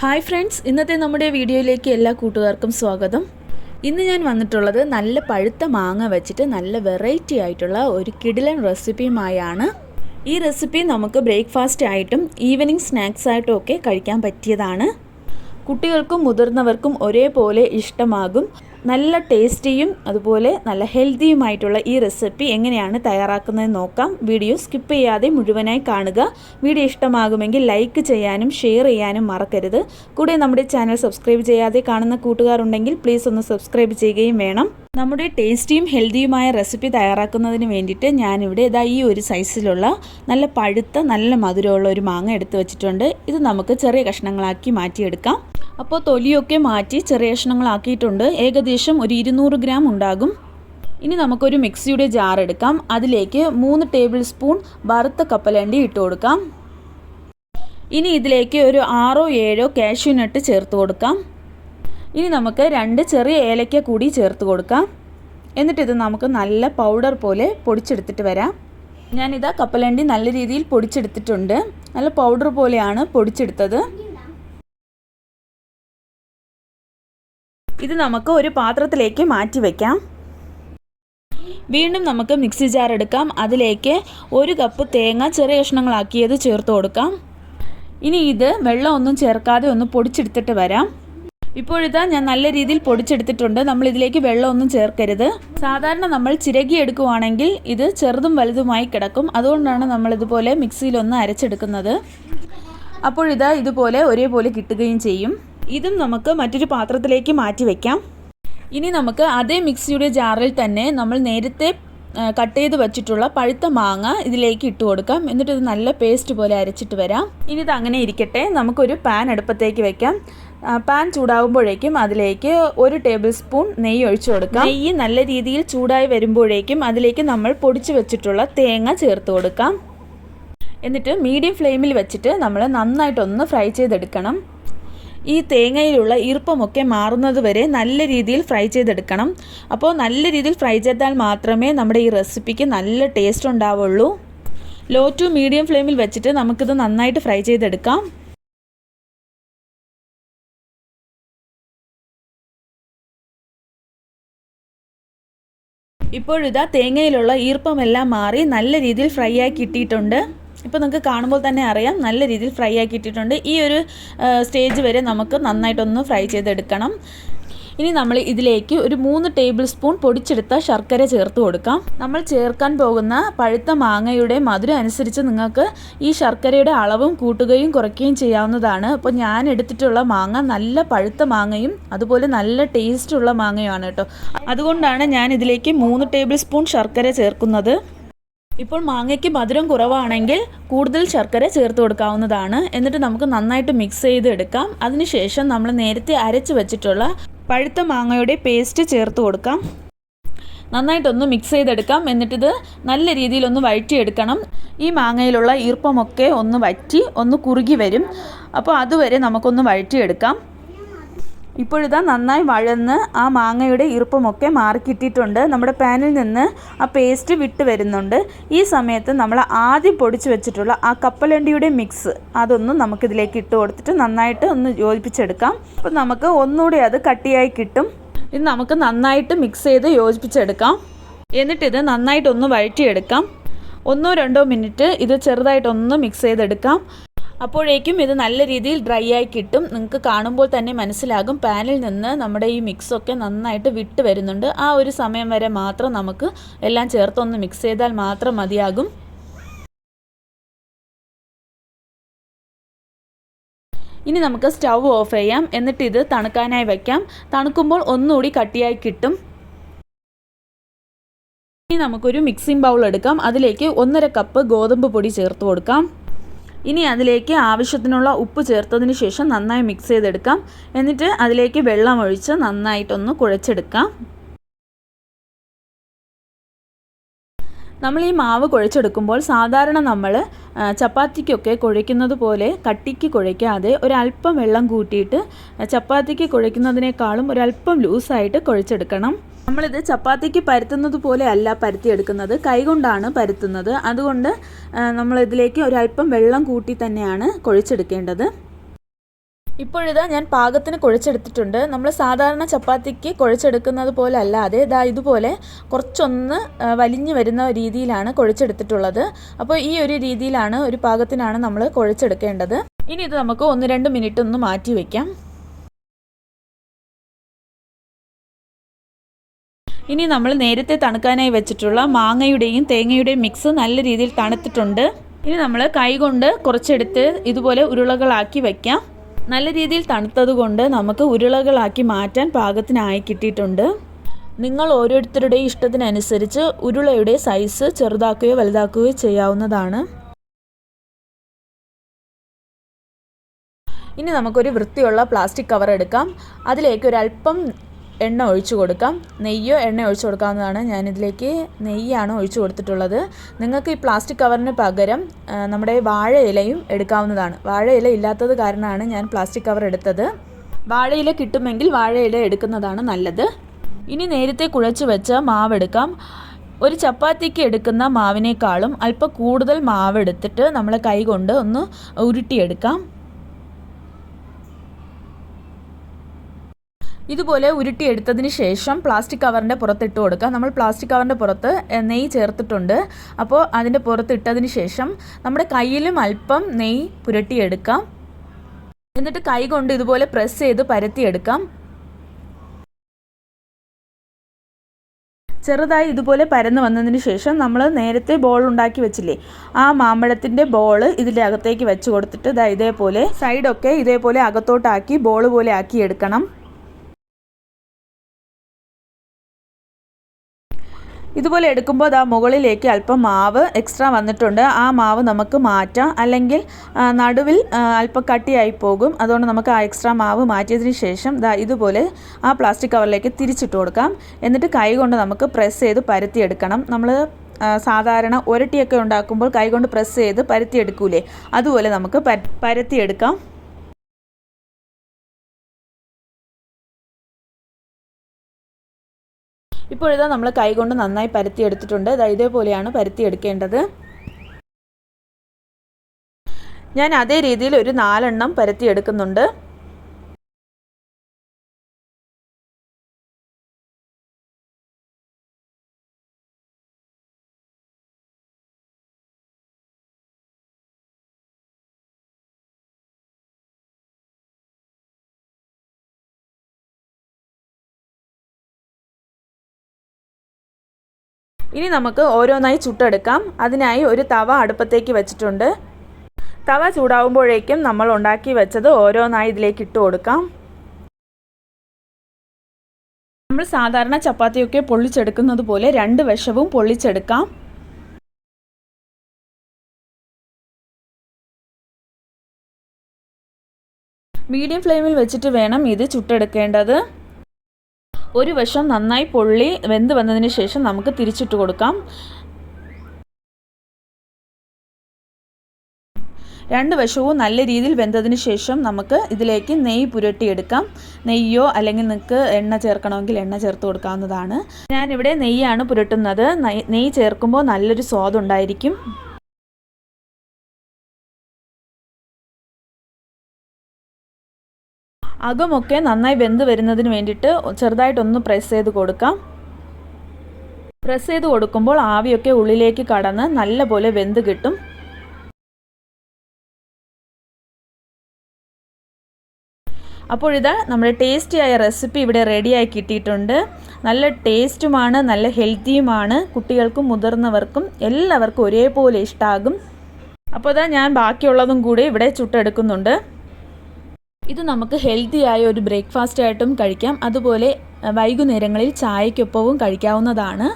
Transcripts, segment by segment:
Hi friends ഇന്നത്തെ നമ്മുടെ വീഡിയോയിലേക്ക് എല്ലാ കൂട്ടുകാർക്കും സ്വാഗതം. ഇന്ന് ഞാൻ വന്നിട്ടുള്ളത് നല്ല പഴുത്ത മാങ്ങ വെച്ചിട്ട് നല്ല വെറൈറ്റി ആയിട്ടുള്ള ഒരു കിടിലൻ റെസിപ്പിയുമായാണ്. ഈ റെസിപ്പി നമുക്ക് ബ്രേക്ക്ഫാസ്റ്റ് ആയിട്ടും ഈവനിങ് സ്നാക്സ് ആയിട്ടും ഒക്കെ കഴിക്കാൻ പറ്റിയതാണ്. കുട്ടികൾക്കും മുതിർന്നവർക്കും ഒരേപോലെ ഇഷ്ടമാകും. നല്ല ടേസ്റ്റിയും അതുപോലെ നല്ല ഹെൽത്തിയുമായിട്ടുള്ള ഈ റെസിപ്പി എങ്ങനെയാണ് തയ്യാറാക്കുന്നത് നോക്കാം. വീഡിയോ സ്കിപ്പ് ചെയ്യാതെ മുഴുവനായി കാണുക. വീഡിയോ ഇഷ്ടമാകുമെങ്കിൽ ലൈക്ക് ചെയ്യാനും ഷെയർ ചെയ്യാനും മറക്കരുത്. കൂടെ നമ്മുടെ ചാനൽ സബ്സ്ക്രൈബ് ചെയ്യാതെ കാണുന്ന കൂട്ടുകാരുണ്ടെങ്കിൽ പ്ലീസ് ഒന്ന് സബ്സ്ക്രൈബ് ചെയ്യുകയും വേണം. നമ്മുടെ ടേസ്റ്റിയും ഹെൽത്തിയുമായ റെസിപ്പി തയ്യാറാക്കുന്നതിന് വേണ്ടിയിട്ട് ഞാനിവിടെ ഇതാ ഈ ഒരു സൈസിലുള്ള നല്ല പഴുത്ത നല്ല മധുരമുള്ള ഒരു മാങ്ങ എടുത്ത് വെച്ചിട്ടുണ്ട്. ഇത് നമുക്ക് ചെറിയ കഷ്ണങ്ങളാക്കി മാറ്റിയെടുക്കാം. അപ്പോൾ തൊലിയൊക്കെ മാറ്റി ചെറിയ കഷ്ണങ്ങളാക്കിയിട്ടുണ്ട്. ഏകദേശം ഒരു ഇരുന്നൂറ് ഗ്രാം ഉണ്ടാകും. ഇനി നമുക്കൊരു മിക്സിയുടെ ജാർ എടുക്കാം. അതിലേക്ക് മൂന്ന് ടേബിൾ സ്പൂൺ വറുത്ത കപ്പലണ്ടി ഇട്ട് കൊടുക്കാം. ഇനി ഇതിലേക്ക് ഒരു ആറോ ഏഴോ കാഷ്യൂ നട്ട് ചേർത്ത് കൊടുക്കാം. ഇനി നമുക്ക് രണ്ട് ചെറിയ ഏലക്ക കൂടി ചേർത്ത് കൊടുക്കാം. എന്നിട്ടിത് നമുക്ക് നല്ല പൗഡർ പോലെ പൊടിച്ചെടുത്തിട്ട് വരാം. ഞാനിതാ കപ്പലണ്ടി നല്ല രീതിയിൽ പൊടിച്ചെടുത്തിട്ടുണ്ട്. നല്ല പൗഡർ പോലെയാണ് പൊടിച്ചെടുത്തത്. ഇത് നമുക്ക് ഒരു പാത്രത്തിലേക്ക് മാറ്റി വയ്ക്കാം വീണ്ടും നമുക്ക് മിക്സി ജാർ എടുക്കാം. അതിലേക്ക് ഒരു കപ്പ് തേങ്ങ ചെറിയ കഷ്ണങ്ങളാക്കിയത് ചേർത്ത് കൊടുക്കാം. ഇനി ഇത് വെള്ളമൊന്നും ചേർക്കാതെ ഒന്ന് പൊടിച്ചെടുത്തിട്ട് വരാം. ഇപ്പോഴിതാ ഞാൻ നല്ല രീതിയിൽ പൊടിച്ചെടുത്തിട്ടുണ്ട്. നമ്മൾ ഇതിലേക്ക് വെള്ളമൊന്നും ചേർക്കരുത്. സാധാരണ നമ്മൾ ചിരകി എടുക്കുവാണെങ്കിൽ ഇത് ചെറുതും വലുതുമായി കിടക്കും. അതുകൊണ്ടാണ് നമ്മൾ ഇതുപോലെ മിക്സിയിലൊന്ന് അരച്ചെടുക്കുന്നത്. അപ്പോഴിതാ ഇതുപോലെ ഒരേപോലെ കിട്ടുകയും ചെയ്യും. ഇതും നമുക്ക് മറ്റൊരു പാത്രത്തിലേക്ക് മാറ്റി വയ്ക്കാം ഇനി നമുക്ക് അതേ മിക്സിയുടെ ജാറിൽ തന്നെ നമ്മൾ നേരത്തെ കട്ട് ചെയ്ത് വെച്ചിട്ടുള്ള പഴുത്ത മാങ്ങ ഇതിലേക്ക് ഇട്ട് കൊടുക്കാം. എന്നിട്ട് ഇത് നല്ല പേസ്റ്റ് പോലെ അരച്ചിട്ട് വരാം. ഇനി ഇത് അങ്ങനെ ഇരിക്കട്ടെ. നമുക്കൊരു പാൻ അടുപ്പത്തേക്ക് വെക്കാം. പാൻ ചൂടാകുമ്പോഴേക്കും അതിലേക്ക് ഒരു ടേബിൾ സ്പൂൺ നെയ്യ് ഒഴിച്ചു കൊടുക്കാം. നെയ്യ് നല്ല രീതിയിൽ ചൂടായി വരുമ്പോഴേക്കും അതിലേക്ക് നമ്മൾ പൊടിച്ചു വെച്ചിട്ടുള്ള തേങ്ങ ചേർത്ത് കൊടുക്കാം. എന്നിട്ട് മീഡിയം ഫ്ലെയിമിൽ വെച്ചിട്ട് നമ്മൾ നന്നായിട്ടൊന്ന് ഫ്രൈ ചെയ്തെടുക്കണം. ഈ തേങ്ങയിലുള്ള ഈർപ്പമൊക്കെ മാറുന്നത് വരെ നല്ല രീതിയിൽ ഫ്രൈ ചെയ്തെടുക്കണം. അപ്പോൾ നല്ല രീതിയിൽ ഫ്രൈ ചെയ്താൽ മാത്രമേ നമ്മുടെ ഈ റെസിപ്പിക്ക് നല്ല ടേസ്റ്റ് ഉണ്ടാവുള്ളൂ. ലോ ടു മീഡിയം ഫ്ലെയിമിൽ വെച്ചിട്ട് നമുക്കിത് നന്നായിട്ട് ഫ്രൈ ചെയ്തെടുക്കാം. ഇപ്പോഴിതാ തേങ്ങയിലുള്ള ഈർപ്പമെല്ലാം മാറി നല്ല രീതിയിൽ ഫ്രൈ ആയി ഇട്ടിട്ടുണ്ട് ഇപ്പോൾ നിങ്ങൾക്ക് കാണുമ്പോൾ തന്നെ അറിയാം നല്ല രീതിയിൽ ഫ്രൈ ആക്കി ഇട്ടിട്ടുണ്ട്. ഈ ഒരു സ്റ്റേജ് വരെ നമുക്ക് നന്നായിട്ടൊന്ന് ഫ്രൈ ചെയ്തെടുക്കണം. ഇനി നമ്മൾ ഇതിലേക്ക് ഒരു മൂന്ന് ടേബിൾ സ്പൂൺ പൊടിച്ചെടുത്ത ശർക്കര ചേർത്ത് കൊടുക്കാം. നമ്മൾ ചേർക്കാൻ പോകുന്ന പഴുത്ത മാങ്ങയുടെ മധുരം അനുസരിച്ച് നിങ്ങൾക്ക് ഈ ശർക്കരയുടെ അളവും കൂട്ടുകയും കുറയ്ക്കുകയും ചെയ്യാവുന്നതാണ്. അപ്പോൾ ഞാൻ എടുത്തിട്ടുള്ള മാങ്ങ നല്ല പഴുത്ത മാങ്ങയും അതുപോലെ നല്ല ടേസ്റ്റുള്ള മാങ്ങയുമാണ് കേട്ടോ. അതുകൊണ്ടാണ് ഞാൻ ഇതിലേക്ക് മൂന്ന് ടേബിൾ സ്പൂൺ ശർക്കര ചേർക്കുന്നത്. ഇപ്പോൾ മാങ്ങയ്ക്ക് മധുരം കുറവാണെങ്കിൽ കൂടുതൽ ശർക്കര ചേർത്ത് കൊടുക്കാവുന്നതാണ്. എന്നിട്ട് നമുക്ക് നന്നായിട്ട് മിക്സ് ചെയ്ത് എടുക്കാം അതിനുശേഷം നമ്മൾ നേരത്തെ അരച്ച് വെച്ചിട്ടുള്ള പഴുത്ത മാങ്ങയുടെ പേസ്റ്റ് ചേർത്ത് കൊടുക്കാം. നന്നായിട്ടൊന്ന് മിക്സ് ചെയ്തെടുക്കാം. എന്നിട്ടിത് നല്ല രീതിയിലൊന്ന് വഴറ്റിയെടുക്കണം. ഈ മാങ്ങയിലുള്ള ഈർപ്പമൊക്കെ ഒന്ന് വറ്റി ഒന്ന് കുറുകി വരും. അപ്പോൾ അതുവരെ നമുക്കൊന്ന് വഴറ്റിയെടുക്കാം. ഇപ്പോഴിതാ നന്നായി വഴന്ന് ആ മാങ്ങയുടെ ഈർപ്പമൊക്കെ മാറിക്കിട്ടിട്ടുണ്ട് നമ്മുടെ പാനിൽ നിന്ന് ആ പേസ്റ്റ് വിട്ട് വരുന്നുണ്ട്. ഈ സമയത്ത് നമ്മൾ ആദ്യം പൊടിച്ച് വെച്ചിട്ടുള്ള ആ കപ്പലണ്ടിയുടെ മിക്സ് അതൊന്നും നമുക്കിതിലേക്ക് ഇട്ട് കൊടുത്തിട്ട് നന്നായിട്ട് ഒന്ന് യോജിപ്പിച്ചെടുക്കാം. അപ്പോൾ നമുക്ക് ഒന്നുകൂടി അത് കട്ടിയായി കിട്ടും. ഇത് നമുക്ക് നന്നായിട്ട് മിക്സ് ചെയ്ത് യോജിപ്പിച്ചെടുക്കാം. എന്നിട്ടിത് നന്നായിട്ടൊന്ന് വഴറ്റിയെടുക്കാം. ഒന്നോ രണ്ടോ മിനിറ്റ് ഇത് ചെറുതായിട്ടൊന്ന് മിക്സ് ചെയ്തെടുക്കാം. അപ്പോഴേക്കും ഇത് നല്ല രീതിയിൽ ഡ്രൈ ആയി കിട്ടും. നിങ്ങൾക്ക് കാണുമ്പോൾ തന്നെ മനസ്സിലാകും. പാനിൽ നിന്ന് നമ്മുടെ ഈ മിക്സൊക്കെ നന്നായിട്ട് വിട്ട് വരുന്നുണ്ട്. ആ ഒരു സമയം വരെ മാത്രം നമുക്ക് എല്ലാം ചേർത്തൊന്ന് മിക്സ് ചെയ്താൽ മാത്രം മതിയാകും. ഇനി നമുക്ക് സ്റ്റൗ ഓഫ് ചെയ്യാം. എന്നിട്ട് ഇത് തണുക്കാനായി വയ്ക്കാം. തണുക്കുമ്പോൾ ഒന്നുകൂടി കട്ടിയായി കിട്ടും. ഇനി നമുക്കൊരു മിക്സിംഗ് ബൗൾ എടുക്കാം. അതിലേക്ക് ഒന്നര കപ്പ് ഗോതമ്പ് പൊടി ചേർത്ത് കൊടുക്കാം. ഇനി അതിലേക്ക് ആവശ്യത്തിനുള്ള ഉപ്പ് ചേർത്തതിന് ശേഷം നന്നായി മിക്സ് ചെയ്തെടുക്കാം. എന്നിട്ട് അതിലേക്ക് വെള്ളം ഒഴിച്ച് നന്നായിട്ടൊന്ന് കുഴച്ചെടുക്കാം. നമ്മൾ ഈ മാവ് കുഴച്ചെടുക്കുമ്പോൾ സാധാരണ നമ്മൾ ചപ്പാത്തിക്കൊക്കെ കുഴയ്ക്കുന്നത് പോലെ കട്ടിക്ക് കുഴയ്ക്കാതെ ഒരല്പം വെള്ളം കൂട്ടിയിട്ട് ചപ്പാത്തിക്ക് കുഴയ്ക്കുന്നതിനേക്കാളും ഒരല്പം ലൂസായിട്ട് കുഴച്ചെടുക്കണം. നമ്മളിത് ചപ്പാത്തിക്ക് പരത്തുന്നത് പോലെ അല്ല പരത്തിയെടുക്കുന്നത് കൈകൊണ്ടാണ് പരത്തുന്നത്. അതുകൊണ്ട് നമ്മളിതിലേക്ക് ഒരല്പം വെള്ളം കൂട്ടി തന്നെയാണ് കുഴച്ചെടുക്കേണ്ടത്. ഇപ്പോഴിതാ ഞാൻ പാകത്തിന് കുഴച്ചെടുത്തിട്ടുണ്ട്. നമ്മൾ സാധാരണ ചപ്പാത്തിക്ക് കുഴച്ചെടുക്കുന്നത് പോലെ അല്ലാതെ ഇതാ ഇതുപോലെ കുറച്ചൊന്ന് വലിഞ്ഞു വരുന്ന രീതിയിലാണ് കുഴച്ചെടുത്തിട്ടുള്ളത്. അപ്പോൾ ഈ ഒരു രീതിയിലാണ് ഒരു പാകത്തിനാണ് നമ്മൾ കുഴച്ചെടുക്കേണ്ടത്. ഇനി ഇത് നമുക്ക് ഒന്ന് രണ്ട് മിനിറ്റ് ഒന്ന് മാറ്റി വയ്ക്കാം ഇനി നമ്മൾ നേരത്തെ തണുക്കാനായി വെച്ചിട്ടുള്ള മാങ്ങയുടെയും തേങ്ങയുടെയും മിക്സ് നല്ല രീതിയിൽ തണുത്തിട്ടുണ്ട്. ഇനി നമ്മൾ കൈകൊണ്ട് കുറച്ചെടുത്ത് ഇതുപോലെ ഉരുളകളാക്കി വയ്ക്കാം നല്ല രീതിയിൽ തണുത്തതുകൊണ്ട് നമുക്ക് ഉരുളകളാക്കി മാറ്റാൻ പാകത്തിനായി കിട്ടിയിട്ടുണ്ട്. നിങ്ങൾ ഓരോരുത്തരുടെയും ഇഷ്ടത്തിനനുസരിച്ച് ഉരുളയുടെ സൈസ് ചെറുതാക്കുകയോ വലുതാക്കുകയോ ചെയ്യാവുന്നതാണ്. ഇനി നമുക്കൊരു വൃത്തിയുള്ള പ്ലാസ്റ്റിക് കവർ എടുക്കാം. അതിലേക്ക് ഒരല്പം എണ്ണ ഒഴിച്ചു കൊടുക്കാം. നെയ്യോ എണ്ണ ഒഴിച്ചു കൊടുക്കാവുന്നതാണ്. ഞാനിതിലേക്ക് നെയ്യാണ് ഒഴിച്ചു കൊടുത്തിട്ടുള്ളത്. നിങ്ങൾക്ക് ഈ പ്ലാസ്റ്റിക് കവറിന് പകരം നമ്മുടെ വാഴയിലയും എടുക്കാവുന്നതാണ്. വാഴയില ഇല ഇല്ലാത്തത് കാരണമാണ് ഞാൻ പ്ലാസ്റ്റിക് കവർ എടുത്തത്. വാഴയില കിട്ടുമെങ്കിൽ വാഴയില എടുക്കുന്നതാണ് നല്ലത്. ഇനി നേരത്തെ കുഴച്ച് വെച്ച മാവ് എടുക്കാം. ഒരു ചപ്പാത്തിക്ക് എടുക്കുന്ന മാവിനേക്കാളും അല്പം കൂടുതൽ മാവ് എടുത്തിട്ട് നമ്മൾ കൈ കൊണ്ട് ഒന്ന് ഉരുട്ടിയെടുക്കാം. ഇതുപോലെ ഉരുട്ടിയെടുത്തതിന് ശേഷം പ്ലാസ്റ്റിക് കവറിന്റെ പുറത്തിട്ട് കൊടുക്കുക. നമ്മൾ പ്ലാസ്റ്റിക് കവറിന്റെ പുറത്ത് നെയ്യ് ചേർത്തിട്ടുണ്ട്. അപ്പോൾ അതിന്റെ പുറത്തിട്ടതിന് ശേഷം നമ്മുടെ കയ്യിലും അല്പം നെയ്യ് പുരട്ടിയെടുക്കാം. എന്നിട്ട് കൈ കൊണ്ട് ഇതുപോലെ പ്രസ് ചെയ്ത് പരത്തിയെടുക്കാം. ചെറുതായി ഇതുപോലെ പരന്ന് വന്നതിന് ശേഷം നമ്മൾ നേരത്തെ ബോൾ ഉണ്ടാക്കി വെച്ചില്ലേ ആ മാമ്പഴത്തിന്റെ ബോൾ ഇതിന്റെ അകത്തേക്ക് വെച്ച് കൊടുത്തിട്ട് ഇതേപോലെ സൈഡൊക്കെ ഇതേപോലെ അകത്തോട്ടാക്കി ബോൾ പോലെ ആക്കി എടുക്കണം. ഇതുപോലെ എടുക്കുമ്പോൾ ആ മുകളിലേക്ക് അല്പം മാവ് എക്സ്ട്രാ വന്നിട്ടുണ്ട്. ആ മാവ് നമുക്ക് മാറ്റാം. അല്ലെങ്കിൽ നടുവിൽ അല്പം കട്ടിയായി പോകും. അതുകൊണ്ട് നമുക്ക് ആ എക്സ്ട്രാ മാവ് മാറ്റിയതിന് ശേഷം ദാ ഇതുപോലെ ആ പ്ലാസ്റ്റിക് കവറിലേക്ക് തിരിച്ചിട്ട് കൊടുക്കാം. എന്നിട്ട് കൈ കൊണ്ട് നമുക്ക് പ്രസ് ചെയ്ത് പരത്തിയെടുക്കണം നമ്മൾ സാധാരണ ഒരട്ടിയൊക്കെ ഉണ്ടാക്കുമ്പോൾ കൈകൊണ്ട് പ്രസ് ചെയ്ത് പരത്തിയെടുക്കൂലേ അതുപോലെ നമുക്ക് പര- ഇപ്പോഴിതാ നമ്മൾ കൈകൊണ്ട് നന്നായി പരത്തി എടുത്തിട്ടുണ്ട്. ഇതേപോലെയാണ് പരത്തി എടുക്കേണ്ടത്. ഞാൻ അതേ രീതിയിൽ ഒരു നാലെണ്ണം പരത്തി എടുക്കുന്നുണ്ട്. ഇനി നമുക്ക് ഓരോന്നായി ചുട്ടെടുക്കാം. അതിനായി ഒരു തവ അടുപ്പത്തേക്ക് വെച്ചിട്ടുണ്ട്. തവ ചൂടാവുമ്പോഴേക്കും നമ്മൾ ഉണ്ടാക്കി വെച്ചത് ഓരോന്നായി ഇതിലേക്ക് ഇട്ട് കൊടുക്കാം. നമ്മൾ സാധാരണ ചപ്പാത്തിയൊക്കെ പൊള്ളിച്ചെടുക്കുന്നത് പോലെ രണ്ട് വശവും പൊള്ളിച്ചെടുക്കാം. മീഡിയം ഫ്ലെയിമിൽ വെച്ചിട്ട് വേണം ഇത് ചുട്ടെടുക്കേണ്ടത്. ഒരു വശം നന്നായി പൊള്ളി വെന്ത് വന്നതിന് ശേഷം നമുക്ക് തിരിച്ചിട്ട് കൊടുക്കാം. രണ്ട് വശവും നല്ല രീതിയിൽ വെന്തതിന് ശേഷം നമുക്ക് ഇതിലേക്ക് നെയ്യ് പുരട്ടിയെടുക്കാം. നെയ്യോ അല്ലെങ്കിൽ നിങ്ങൾക്ക് എണ്ണ ചേർക്കണമെങ്കിൽ എണ്ണ ചേർത്ത് കൊടുക്കാവുന്നതാണ്. ഞാനിവിടെ നെയ്യാണ് പുരട്ടുന്നത്. നെയ്- നെയ്യ് ചേർക്കുമ്പോൾ നല്ലൊരു സ്വാദുണ്ടായിരിക്കും. അകമൊക്കെ നന്നായി വെന്ത് വരുന്നതിന് വേണ്ടിയിട്ട് ചെറുതായിട്ടൊന്ന് പ്രസ് ചെയ്ത് കൊടുക്കാം. പ്രസ് ചെയ്ത് കൊടുക്കുമ്പോൾ ആവിയൊക്കെ ഉള്ളിലേക്ക് കടന്ന് നല്ലപോലെ വെന്ത് കിട്ടും. അപ്പോൾ ഇതാ നമ്മുടെ ടേസ്റ്റിയായ റെസിപ്പി ഇവിടെ റെഡിയായി കിട്ടിയിട്ടുണ്ട്. നല്ല ടേസ്റ്റുമാണ് നല്ല ഹെൽത്തിയുമാണ്. കുട്ടികൾക്കും മുതിർന്നവർക്കും എല്ലാവർക്കും ഒരേപോലെ ഇഷ്ടമാകും അപ്പോൾ ഇതാ ഞാൻ ബാക്കിയുള്ളതും കൂടി ഇവിടെ ചുട്ടെടുക്കുന്നുണ്ട്. ഇത് നമുക്ക് ഹെൽത്തി ആയ ഒരു ബ്രേക്ക്ഫാസ്റ്റ് ആയിട്ടും കഴിക്കാം. അതുപോലെ വൈകുന്നേരങ്ങളിൽ ചായക്കൊപ്പവും കഴിക്കാവുന്നതാണ്.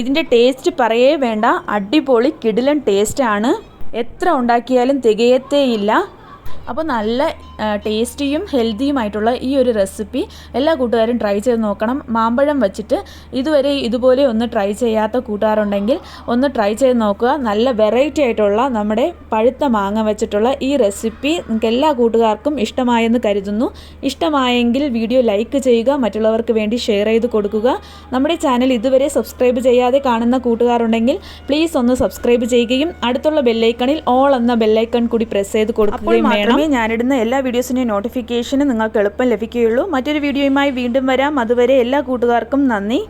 ഇതിന്റെ ടേസ്റ്റ് പറയേ വേണ്ട. അടിപൊളി കിടിലൻ ടേസ്റ്റാണ് എത്ര ഉണ്ടാക്കിയാലും തികയത്തേയില്ല. അപ്പോൾ നല്ല ടേസ്റ്റിയും ഹെൽത്തിയുമായിട്ടുള്ള ഈ ഒരു റെസിപ്പി എല്ലാ കൂട്ടുകാരും ട്രൈ ചെയ്ത് നോക്കണം. മാമ്പഴം വെച്ചിട്ട് ഇതുവരെ ഇതുപോലെ ഒന്ന് ട്രൈ ചെയ്യാത്ത കൂട്ടുകാരുണ്ടെങ്കിൽ ഒന്ന് ട്രൈ ചെയ്ത് നോക്കുക. നല്ല വെറൈറ്റി ആയിട്ടുള്ള നമ്മുടെ പഴുത്ത മാങ്ങ വെച്ചിട്ടുള്ള ഈ റെസിപ്പി നിങ്ങൾക്ക് എല്ലാ കൂട്ടുകാർക്കും ഇഷ്ടമായെന്ന് കരുതുന്നു. ഇഷ്ടമായെങ്കിൽ വീഡിയോ ലൈക്ക് ചെയ്യുക മറ്റുള്ളവർക്ക് വേണ്ടി ഷെയർ ചെയ്ത് കൊടുക്കുക. നമ്മുടെ ചാനൽ ഇതുവരെ സബ്സ്ക്രൈബ് ചെയ്യാതെ കാണുന്ന കൂട്ടുകാരുണ്ടെങ്കിൽ പ്ലീസ് ഒന്ന് സബ്സ്ക്രൈബ് ചെയ്യുകയും അടുത്തുള്ള ബെല്ലൈക്കണിൽ ഓൾ എന്ന ബെല്ലൈക്കൺ കൂടി പ്രസ് ചെയ്ത് കൊടുക്കുകയും മാത്രമേ ഞാനിടുന്ന എല്ലാ വീഡിയോസിന്റെയും നോട്ടിഫിക്കേഷന് നിങ്ങൾക്ക് എളുപ്പം ലഭിക്കുകയുള്ളൂ. മറ്റൊരു വീഡിയോയുമായി വീണ്ടും വരാം. അതുവരെ എല്ലാ കൂട്ടുകാർക്കും നന്ദി.